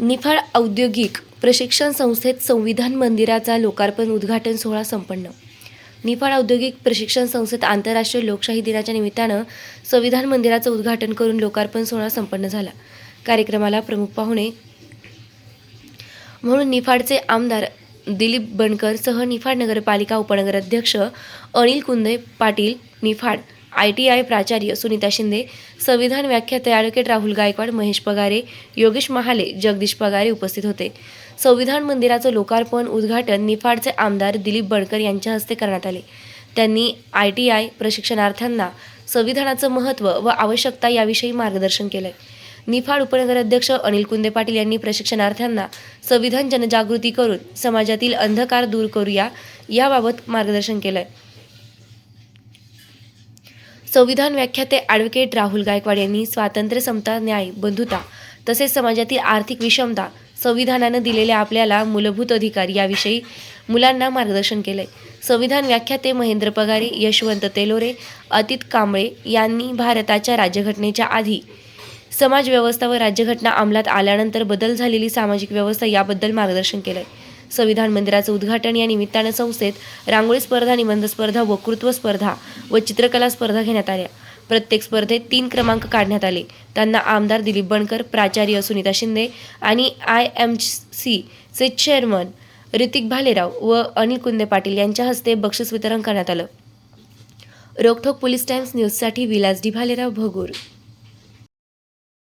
निफाड औद्योगिक प्रशिक्षण संस्थेत संविधान मंदिराचा लोकार्पण उद्घाटन सोहळा संपन्न. निफाड औद्योगिक प्रशिक्षण संस्थेत आंतरराष्ट्रीय लोकशाही दिनाच्या निमित्तानं संविधान मंदिराचं उद्घाटन करून लोकार्पण सोहळा संपन्न झाला. कार्यक्रमाला प्रमुख पाहुणे म्हणून निफाडचे आमदार दिलीप बनकर सह निफाड नगरपालिका उपनगराध्यक्ष Anil Kunde Patil Niphad I T I प्राचार्य सुनीता शिंदे संविधान व्याख्याते ॲडव्होकेट राहुल गायकवाड महेश पगारे योगेश महाले जगदीश पगारे उपस्थित होते. संविधान मंदिराचं लोकार्पण उद्घाटन निफाडचे आमदार दिलीप बडकर यांच्या हस्ते करण्यात आले. त्यांनी आय टी आय प्रशिक्षणार्थ्यांना संविधानाचं महत्त्व व आवश्यकता याविषयी मार्गदर्शन केलंय. निफाड उपनगराध्यक्ष अनिल कुंदे पाटील यांनी प्रशिक्षणार्थ्यांना संविधान जनजागृती करून समाजातील अंधकार दूर करूया याबाबत मार्गदर्शन केलंय. संविधान व्याख्याते ॲडव्होकेट राहुल गायकवाड यांनी स्वातंत्र्य समता न्याय बंधुता तसेच समाजातील आर्थिक विषमता संविधानानं दिलेल्या आपल्याला मूलभूत अधिकार याविषयी मुलांना मार्गदर्शन केलंय. संविधान व्याख्याते महेंद्र पगारे यशवंत तेलोरे अतित कांबळे यांनी भारताच्या राज्यघटनेच्या आधी समाजव्यवस्था व राज्यघटना अंमलात आल्यानंतर बदल झालेली सामाजिक व्यवस्था याबद्दल मार्गदर्शन केलं आहे संविधान मंदिराचं उद्घाटन. या निमित्तानं संस्थेत रांगोळी स्पर्धा निबंध स्पर्धा वक्तृत्व स्पर्धा व चित्रकला स्पर्धा घेण्यात आल्या. प्रत्येक स्पर्धेत तीन क्रमांक काढण्यात आले. त्यांना आमदार दिलीप बनकर प्राचार्य सुनीता शिंदे आणि आय एम सी चे चेअरमन ऋतिक भालेराव व अनिल कुंदे पाटील यांच्या हस्ते बक्षीस वितरण करण्यात आलं. रोकठोक पोलीस टाइम्स न्यूजसाठी विलास डी. भालेराव भगूर.